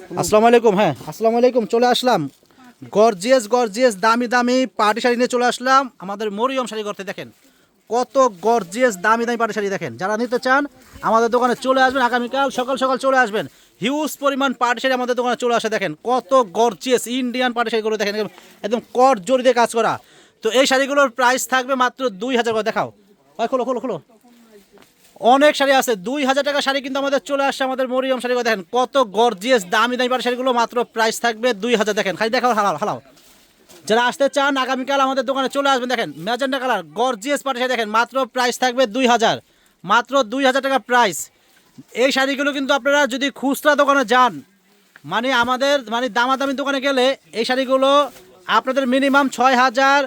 আসসালামু আলাইকুম হ্যাঁ। আসসালামু আলাইকুম, চলে আসলাম। গর্জিয়াস গর্জিয়াস দামি দামি পাটি শাড়ি নিয়ে চলে আসলাম। আমাদের মরিয়ম শাড়ি করতে দেখেন। কত গর্জিয়াস দামি দামি পাটি শাড়ি দেখেন। যারা নিতে চান, আমাদের দোকানে চলে আসবেন। আগামীকাল সকাল সকাল চলে আসবেন। হিউজ পরিমাণ পাটি শাড়ি আমাদের দোকানে চলে আসে দেখেন। কত গর্জিয়াস ইন্ডিয়ান পার্টি শাড়িগুলো দেখেন। একদম- কট জড়ি দিয়ে কাজ করা। তো এই শাড়িগুলোর প্রাইস থাকবে মাত্র দুই হাজার করে। দেখাও। হয় খোলো খোলো খোলো। অনেক শাড়ি আছে, দুই হাজার টাকা শাড়ি কিন্তু আমাদের চলে আসছে আমাদের মরিয়ম শাড়ি। দেখেন, কত গর্জিয়াস দামি দামি শাড়িগুলো মাত্র প্রাইস থাকবে দুই হাজার। দেখেন, খালি দেখাও হালাও হালাও যারা আসতে চান, আগামীকাল আমাদের দোকানে চলে আসবেন। দেখেন ম্যাজেন্ডা কালার গর্জিয়াস পাড়ি শাড়ি। দেখেন, মাত্র প্রাইস থাকবে দুই হাজার। মাত্র দুই হাজার টাকা প্রাইস এই শাড়িগুলো কিন্তু আপনারা যদি খুচরা দোকানে যান মানে আমাদের মানে দামাদামি দোকানে গেলে এই শাড়িগুলো আপনাদের মিনিমাম ছয় হাজার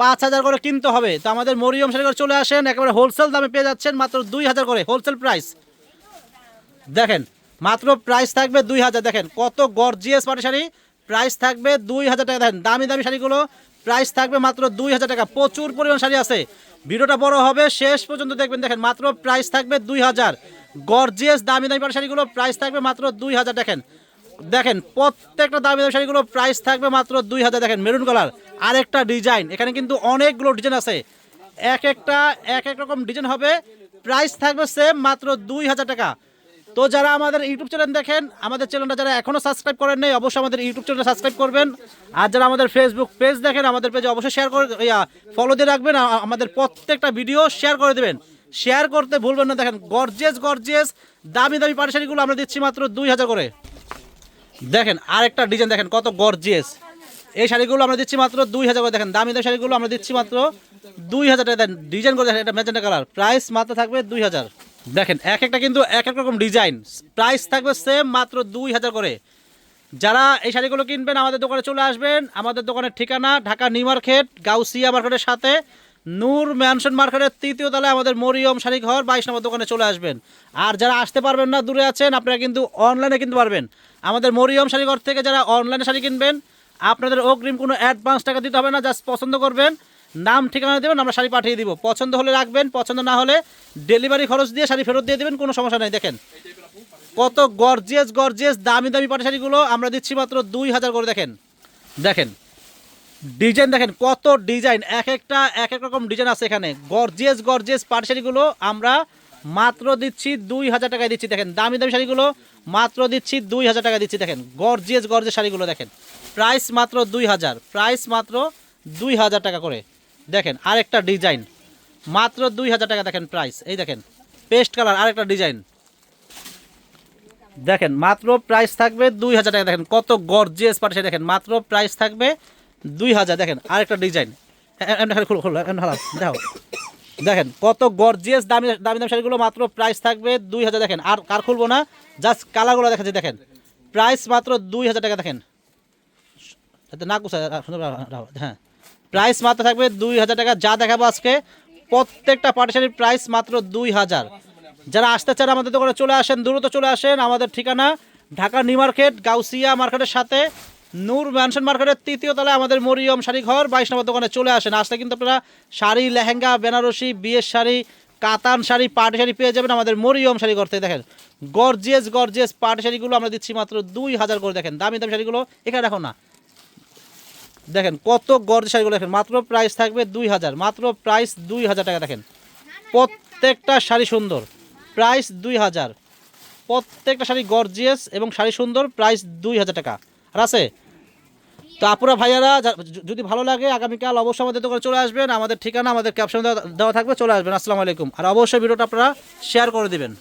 পাঁচ হাজার করে কিনতে হবে। তো আমাদের মরিয়ম শাড়ি করে চলে আসেন, একেবারে হোলসেল দামে পেয়ে যাচ্ছেন মাত্র দুই হাজার করে হোলসেল প্রাইস দেখেন, মাত্র প্রাইস থাকবে দুই হাজার, দেখেন কত গর্জিয়াস পাটি শাড়ি। প্রাইস থাকবে দুই হাজার টাকা, দেখেন দামি দামি শাড়িগুলো। প্রাইস থাকবে মাত্র দুই হাজার টাকা, প্রচুর পরিমাণ শাড়ি আছে। ভিডিওটা বড় হবে, শেষ পর্যন্ত দেখবেন, দেখেন মাত্র প্রাইস থাকবে দুই হাজার। গর্জিয়াস দামি দামি পাটি শাড়িগুলো প্রাইস থাকবে মাত্র দুই হাজার, দেখেন। দেখেন, প্রত্যেকটা দামি দামি শাড়িগুলো প্রাইস থাকবে মাত্র দুই হাজার, দেখেন মেরুন কালার আরেকটা ডিজাইন এখানে কিন্তু অনেকগুলো ডিজাইন আছে। এক একটা, এক এক রকম ডিজাইন হবে। প্রাইস থাকবে সেম মাত্র দুই হাজার টাকা। তো যারা আমাদের ইউটিউব চ্যানেল দেখেন, আমাদের চ্যানেলটা যারা এখনও সাবস্ক্রাইব করেন নাই, অবশ্যই আমাদের ইউটিউব চ্যানেলটা সাবস্ক্রাইব করবেন। আর যারা আমাদের ফেসবুক পেজ দেখেন, আমাদের পেজে অবশ্যই শেয়ার করে ফলো দিয়ে রাখবেন। আমাদের প্রত্যেকটা ভিডিও শেয়ার করে দেবেন। শেয়ার করতে ভুলবেন না। দেখেন গর্জিয়াস গর্জিয়াস দামি দামি পাটি শাড়িগুলো আমরা দিচ্ছি মাত্র দুই হাজার করে। দেখেন, আরেকটা ডিজাইন দেখেন, কত গর্জিয়াস এই শাড়িগুলো আমরা দিচ্ছি মাত্র দুই হাজার করে। দেখেন, দামি দামি শাড়িগুলো আমরা দিচ্ছি মাত্র দুই হাজার টাকা। ডিজাইন করে দেখেন, এটা ম্যাজেন্টা কালার প্রাইস মাত্র থাকবে দুই হাজার। দেখেন, এক একটা কিন্তু এক এক রকম ডিজাইন প্রাইস থাকবে সেম মাত্র দুই হাজার করে। যারা এই শাড়িগুলো কিনবেন, আমাদের দোকানে চলে আসবেন। আমাদের দোকানের ঠিকানা, ঢাকা নিউ মার্কেট, গাউসিয়া মার্কেটের সাথে। নূর ম্যানশন মার্কেটের তৃতীয় তলায় আমাদের মরিয়ম শাড়ি ঘর, বাইশ নম্বর দোকানে চলে আসবেন। আর যারা আসতে পারবেন না, দূরে আছেন, আপনারা কিন্তু অনলাইনে কিনতে পারবেন। আমাদের মরিয়ম শাড়ি ঘর থেকে যারা অনলাইনে শাড়ি কিনবেন, আপনাদের অগ্রিম কোনো অ্যাডভান্স টাকা দিতে হবে না জাস্ট পছন্দ করবেন। নাম, ঠিকানা দেবেন, আমরা শাড়ি পাঠিয়ে দিব। পছন্দ হলে রাখবেন, পছন্দ না হলে ডেলিভারি খরচ দিয়ে শাড়ি ফেরত দিয়ে দেবেন, কোনো সমস্যা নেই। দেখেন, কত গর্জিয়াস গর্জিয়াস দামি দামি পাটি শাড়িগুলো আমরা দিচ্ছি মাত্র দুই হাজার করে, দেখেন। দেখেন ডিজাইন দেখেন, কত ডিজাইন, এক একটা, এক এক রকম ডিজাইন আছে এখানে। গর্জিয়াস গর্জিয়াস পাটি শাড়িগুলো আমরা মাত্র দিচ্ছি দুই হাজার টাকায় দিচ্ছি, দেখেন, দামি দামি শাড়িগুলো মাত্র দিচ্ছি দুই হাজার টাকা দিচ্ছি, দেখেন, গর্জিয়াস গর্জিয়াস শাড়িগুলো, দেখেন। প্রাইস মাত্র দুই হাজার, প্রাইস মাত্র দুই হাজার টাকা করে। দেখেন, আরেকটা ডিজাইন, মাত্র দুই হাজার টাকা, দেখেন, প্রাইস। এই দেখেন, পেস্ট কালার, আরেকটা ডিজাইন। দেখেন, মাত্র প্রাইস থাকবে দুই হাজার টাকা, দেখেন, কত গর্জিয়াস পাটে দেখেন, মাত্র প্রাইস থাকবে দুই হাজার, দেখেন, আরেকটা ডিজাইন দেখো। দেখেন, কত গর্জিয়াস দামি দামি দামি শাড়িগুলো, মাত্র প্রাইস থাকবে দুই হাজার, দেখেন। আর কার খুলবো না? জাস্ট কালারগুলো দেখাচ্ছি, দেখেন। প্রাইস মাত্র দুই হাজার টাকা, দেখেন। না কুসা হ্যাঁ। প্রাইস মাত্র থাকবে দুই হাজার টাকা, যা দেখাবো আজকে, প্রত্যেকটা পাটিশাড়ির প্রাইস মাত্র দুই হাজার। যারা আসতে চান আমাদের দোকানে চলে আসেন, দ্রুত চলে আসেন। আমাদের ঠিকানা, ঢাকা নিউ মার্কেট, গাউসিয়া মার্কেটের সাথে। নূর ম্যানশন মার্কেটের তৃতীয় তলায় আমাদের মরিয়ম শাড়ি ঘর, বাইশ নম্বর দোকানে চলে আসেন। আসলে কিন্তু আপনারা শাড়ি, লেহেঙ্গা, বেনারসি, বিয়ের শাড়ি, কাতান শাড়ি পাটি শাড়ি পেয়ে যাবেন আমাদের মরিয়ম শাড়ি ঘর থেকে। দেখেন গর্জিয়াস গর্জিয়াস পাটি শাড়িগুলো আমরা দিচ্ছি মাত্র দুই হাজার করে। দেখেন, দামি দামি শাড়িগুলো এখানে রাখো না। দেখেন, কত গর্জ শাড়িগুলো দেখেন, মাত্র প্রাইস থাকবে দুই হাজার, মাত্র প্রাইস দুই হাজার টাকা। দেখেন, প্রত্যেকটা শাড়ি সুন্দর প্রাইস দুই হাজার। প্রত্যেকটা শাড়ি গর্জিয়াস এবং শাড়ি সুন্দর প্রাইস দুই হাজার টাকা। আর আছে তো আপুরা ভাইয়ারা যদি ভালো লাগে, আগামীকাল অবশ্যই আমাদের দোকানে চলে আসবেন। আমাদের ঠিকানা, আমাদের ক্যাপশন দেওয়া থাকবে, চলে আসবেন। আসসালামু আলাইকুম। আর অবশ্যই ভিডিওটা আপনারা শেয়ার করে দিবেন।